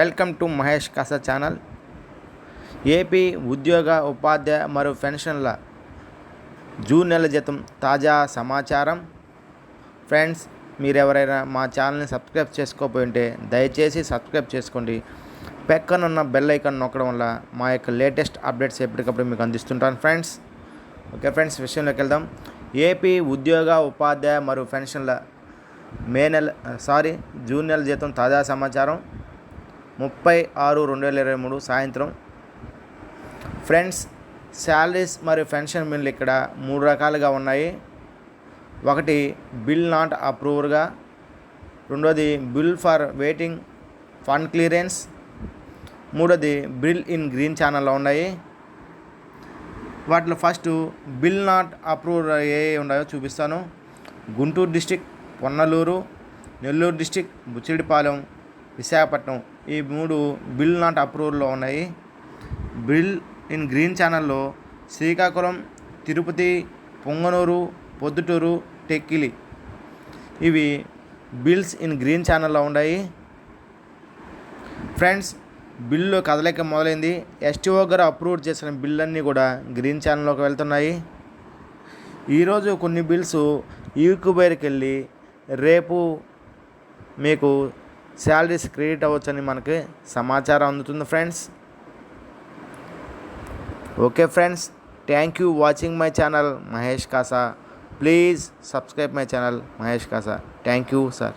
Welcome to Mahesh Kasa channel. AP ఉద్యోగ ఉపాధ్యాయ మరియు పెన్షన్ల జూన్ నెల జీతం తాజా సమాచారం. ఫ్రెండ్స్ మీరు ఎవరైనా మా ఛానల్ని సబ్స్క్రైబ్ చేసుకోకపోయి ఉంటే దయచేసి సబ్స్క్రైబ్ చేసుకోండి. పక్కనున్న బెల్ ఐకాన్ నొక్కడం వల్ల మా యొక్క లేటెస్ట్ అప్డేట్స్ ఎప్పటికప్పుడు మీకు అందిస్తుంటాను ఫ్రెండ్స్. ఓకే ఫ్రెండ్స్ విషయంలోకి వెళ్దాం. ఏపీ ఉద్యోగ ఉపాధ్యాయ మరియు పెన్షన్ల మే నెల సారీ జూన్ నెల జీతం తాజా సమాచారం. ముప్పై ఆరు రెండు వేల ఇరవై మూడు సాయంత్రం. ఫ్రెండ్స్ శాలరీస్ మరియు పెన్షన్ బిల్లు ఇక్కడ మూడు రకాలుగా ఉన్నాయి. ఒకటి బిల్ నాట్ అప్రూవర్గా రెండోది bill for waiting fund clearance. మూడోది బిల్ ఇన్ గ్రీన్ ఛానల్లో ఉన్నాయి. వాటిలో ఫస్ట్ బిల్ నాట్ అప్రూవర్ ఏ ఉన్నాయో చూపిస్తాను. Guntur district Ponnaluru Nellore district Buchidipalem Visakhapatnam. ఈ మూడు బిల్ నాట్ అప్రూవల్లో ఉన్నాయి. బిల్ ఇన్ గ్రీన్ ఛానల్లో శ్రీకాకుళం తిరుపతి పొంగనూరు పొద్దుటూరు టెక్కిలి ఇవి బిల్స్ ఇన్ గ్రీన్ ఛానల్లో ఉన్నాయి. ఫ్రెండ్స్ బిల్లు కదలిక మొదలైంది. ఎస్టీఓ గారు అప్రూవ్ చేసిన బిల్ అన్నీ కూడా గ్రీన్ ఛానల్లోకి వెళ్తున్నాయి. ఈరోజు కొన్ని బిల్స్ ఈక్యుబైర్కి వెళ్ళి రేపు మీకు శాలరీస్ క్రెడిట్ అవ్వచ్చని మనకి సమాచారం అందుతుంది friends. Okay friends thank you watching my channel Mahesh Kasa. Please subscribe my channel Mahesh Kasa. Thank you sir.